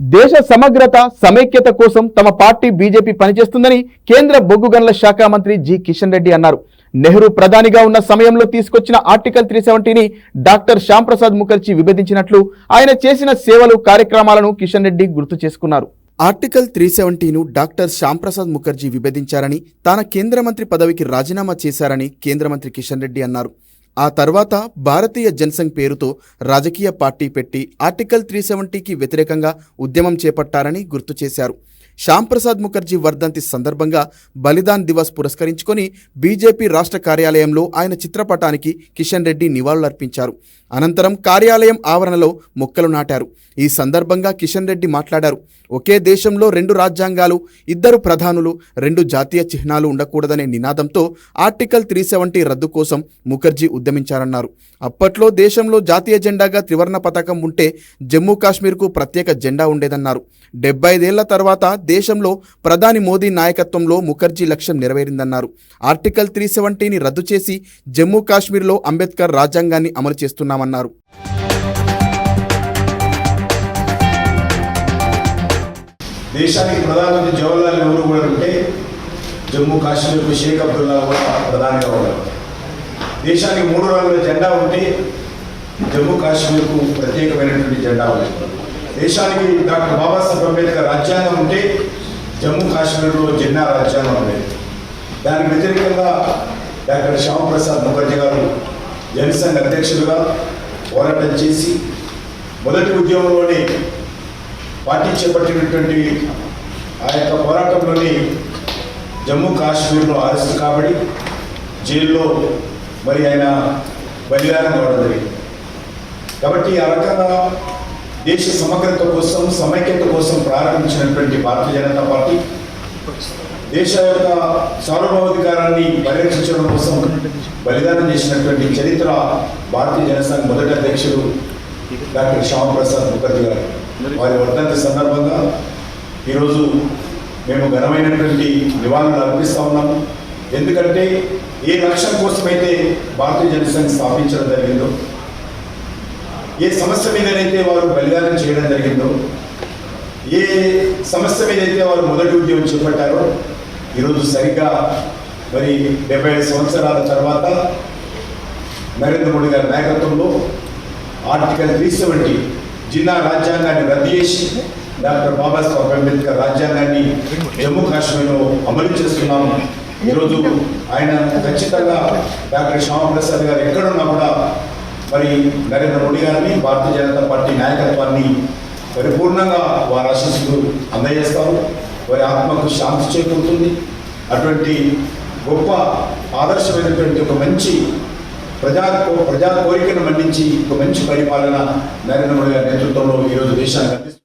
దేశ సమగ్రత సమైక్యత కోసం తమ పార్టీ బీజేపీ పనిచేస్తుందని కేంద్ర బొగ్గు గనుల శాఖ మంత్రి జి కిషన్ రెడ్డి అన్నారు. నెహ్రూ ప్రధానిగా ఉన్న సమయంలో తీసుకొచ్చిన ఆర్టికల్ త్రీ సెవెంటీని డాక్టర్ శ్యాంప్రసాద్ ముఖర్జీ విభేదించినట్లు ఆయన చేసిన సేవలు కార్యక్రమాలను కిషన్ రెడ్డి గుర్తు చేసుకున్నారు. ఆర్టికల్ త్రీ సెవెంటీను డాక్టర్ శ్యాంప్రసాద్ ముఖర్జీ విభేదించారని తాను కేంద్ర మంత్రి పదవికి రాజీనామా చేశారని కేంద్ర మంత్రి కిషన్ రెడ్డి అన్నారు. ఆ తర్వాత భారతీయ జనసంఘ్ పేరుతో రాజకీయ పార్టీ పెట్టి ఆర్టికల్ త్రీ సెవెంటీకి వ్యతిరేకంగా ఉద్యమం చేపట్టారని గుర్తు చేశారు. శ్యాంప్రసాద్ ముఖర్జీ వర్ధంతి సందర్భంగా బలిదాన్ దివస్ పురస్కరించుకొని బీజేపీ రాష్ట్ర కార్యాలయంలో ఆయన చిత్రపటానికి కిషన్ రెడ్డి నివాళులర్పించారు. అనంతరం కార్యాలయం ఆవరణలో మొక్కలు నాటారు. ఈ సందర్భంగా కిషన్ రెడ్డి మాట్లాడారు. ఒకే దేశంలో రెండు రాజ్యాంగాలు ఇద్దరు ప్రధానులు రెండు జాతీయ చిహ్నాలు ఉండకూడదనే నినాదంతో ఆర్టికల్ త్రీ సెవెంటీ రద్దు కోసం ముఖర్జీ ఉద్యమించారన్నారు. అప్పట్లో దేశంలో జాతీయ జెండాగా త్రివర్ణ పతాకం ఉంటే జమ్మూ కాశ్మీర్కు ప్రత్యేక జెండా ఉండేదన్నారు. డెబ్బై ఐదేళ్ళ తర్వాత దేశంలో ప్రధాని మోదీ నాయకత్వంలో ముఖర్జీ లక్ష్యం నెరవేరిందన్నారు. ఆర్టికల్ త్రీ సెవెంటీని రద్దు చేసి జమ్మూ కాశ్మీర్లో అంబేద్కర్ రాజ్యాంగాన్ని అమలు చేస్తున్నామన్నారు. దేశానికి ప్రధానమంత్రి జవహర్లాల్ నెహ్రూ కూడా ఉంటే జమ్మూ కాశ్మీర్కు షేక్ అబ్దుల్లా కూడా ప్రధానిగా ఉన్నారు. దేశానికి మూడు రంగుల జెండా ఉంటే జమ్మూ కాశ్మీర్కు ప్రత్యేకమైనటువంటి జెండా ఉంది. దేశానికి డాక్టర్ బాబాసాహెబ్ అంబేద్కర్ రాజ్యాంగం ఉంటే జమ్మూ కాశ్మీర్లో జిన్నా రాజ్యాంగం ఉండేది దానికి వ్యతిరేకంగా డాక్టర్ శ్యామప్రసాద్ ముఖర్జీ గారు జనసంఘ అధ్యక్షులుగా పోరాటం చేసి మొదటి ఉద్యమంలోనే పార్టీ చేపట్టినటువంటి ఆ యొక్క పోరాటంలోని జమ్మూ కాశ్మీర్లో అరెస్ట్ కాబడి జైల్లో మరి ఆయన బలిదానం కావడం జరిగింది. కాబట్టి ఆ రకంగా దేశ సమగ్రత కోసం సమైక్యత కోసం ప్రారంభించినటువంటి భారతీయ జనతా పార్టీ దేశ యొక్క సార్వభౌమాధికారాన్ని పరిరక్షించడం కోసం బలిదానం చేసినటువంటి చరిత్ర భారతీయ జనసంఘ్ మొదటి అధ్యక్షుడు డాక్టర్ శ్యామప్రసాద్ ముఖర్జీ గారు. వారి వర్ధంతి సందర్భంగా ఈరోజు మేము ఘనమైనటువంటి నివాళులు అర్పిస్తూ ఉన్నాము ఎందుకంటే ఏ లక్ష్యం కోసమైతే భారతీయ జనసంఘ్ స్థాపించడం జరిగిందో ఏ సమస్య మీదనైతే వారు బలిదానం చేయడం జరిగిందో ఏ సమస్య అయితే వారు మొదటి ఉద్యమం చేపట్టారో ఈరోజు సరిగ్గా మరి డెబ్బై ఐదు సంవత్సరాల తర్వాత నరేంద్ర మోడీ గారి నాయకత్వంలో ఆర్టికల్ త్రీ సెవెంటీ జిల్లా రాజ్యాంగాన్ని రద్దు చేసి డాక్టర్ బాబాసాహెబ్ అంబేద్కర్ రాజ్యాంగాన్ని జమ్మూ కాశ్మీర్లో అమలు చేస్తున్నాము. ఈరోజు ఆయన ఖచ్చితంగా డాక్టర్ శ్యామప్రసాద్ గారు ఎక్కడున్నా కూడా మరి నరేంద్ర మోడీ గారిని భారతీయ జనతా పార్టీ నాయకత్వాన్ని పరిపూర్ణంగా వారి ఆశస్సులు అందజేస్తారు. వారి ఆత్మకు శాంతి చేకూరుతుంది. అటువంటి గొప్ప ఆదర్శమైనటువంటి ఒక మంచి ప్రజా ప్రజా కోరికను మన్నించి ఒక మంచి పరిపాలన నరేంద్ర మోడీ గారి నేతృత్వంలో ఈరోజు దేశానికి అందిస్తుంది